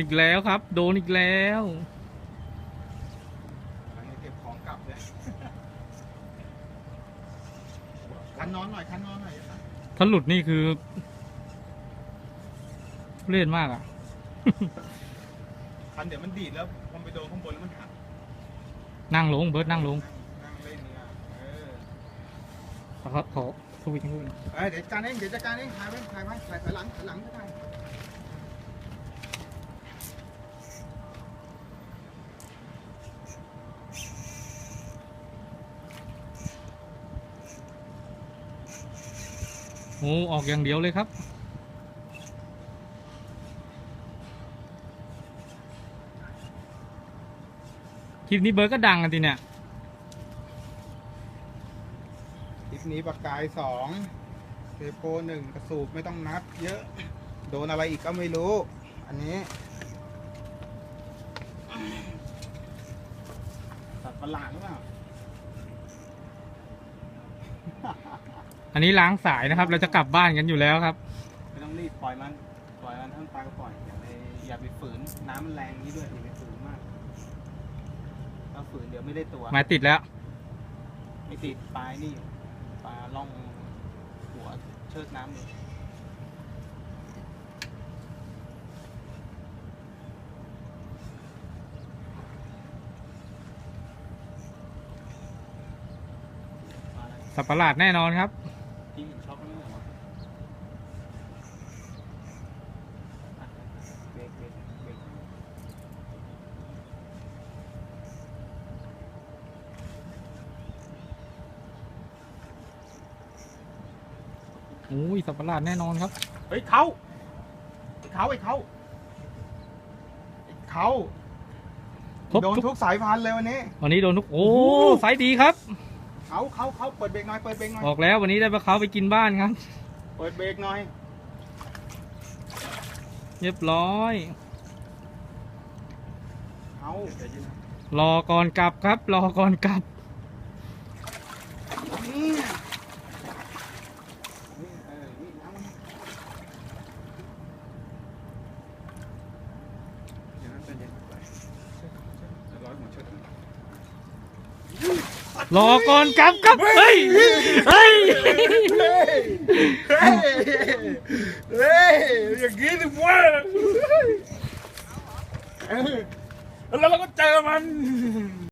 อีกแล้วครับ โดนอีกแล้วอันนี้เก็บของกลับเลยคันนอนหน่อยคันนอนหน่อยครับถ้าหลุดนี่คือเล่นมากอะ คันเดี๋ยวมันดีดแล้วมันไปโดนข้างบนแล้วมันหัก นั่งลงเบิร์ดนั่งลง นั่งเล่นเนี่ยเออขอครับขอสวิตช์ด้วยเอ้ยเดี๋ยวจัดการเองเดี๋ยวจัดการเองถ่ายไว้ถ่ายไว้ถ่ายถอยหลังถอยหลังก็ได้ โอ้ออกอย่างเดียวเลยครับ คลิปนี้เบิร์ดก็ดังกันทีเนี่ย คลิปนี้ปากกายสองเทโปหนึ่งกระสูบไม่ต้องนับเยอะ โดนอะไรอีกก็ไม่รู้ อันนี้สัตว์ประหลาดหรือเปล่า อันนี้ล้างสายนะครับ เราจะกลับบ้านกันอยู่แล้วครับ ไม่ต้องรีบปล่อยมัน ปล่อยมันทั้งปลาก็ปล่อยอย่าไปอย่าไปฝืน น้ำมันแรงนี้ด้วยอย่าไปฝืนมากถ้าฝืนเดี๋ยวไม่ได้ตัวหมายติดแล้ว ไม่ติดปลายนี่ปลาล่องหัวเชิดน้ำเลยปลาอะไรสับประหลาดแน่นอนครับ ที่ช็อกนี่เหรอวะอะเบรกเบรกเบรก โอ้ยสับประหลาดแน่นอนครับ เฮ้ยเขาไอ้เขาไอ้เขาไอ้เขาครบโดนทุก ทุกสายพันธุ์เลยวันนี้ วันนี้โดนทุกโอ้โอ้โห ไซส์ดีครับ เขาเขาเขาเปิดเบรกหน่อยเปิดเบรกหน่อยออกแล้ววันนี้ได้ปลาเขาไปกินบ้านครับ เปิดเบรกหน่อยเรียบร้อย เขาเดี๋ยวยืนนะรอก่อนกลับครับ รอก่อนกลับ นี่นี่เออนี่น้ำมันเดี๋ยวนั้นใจเย็นไปเช็ดเช็ดเดี๋ยวร้อยหัวเช็ด รอก่อนกลับครับเฮ้ยเฮ้ยเฮ้ยเฮ้ยเฮ้ยอย่างนี้ดิวะเออแล้วเราก็เจอมัน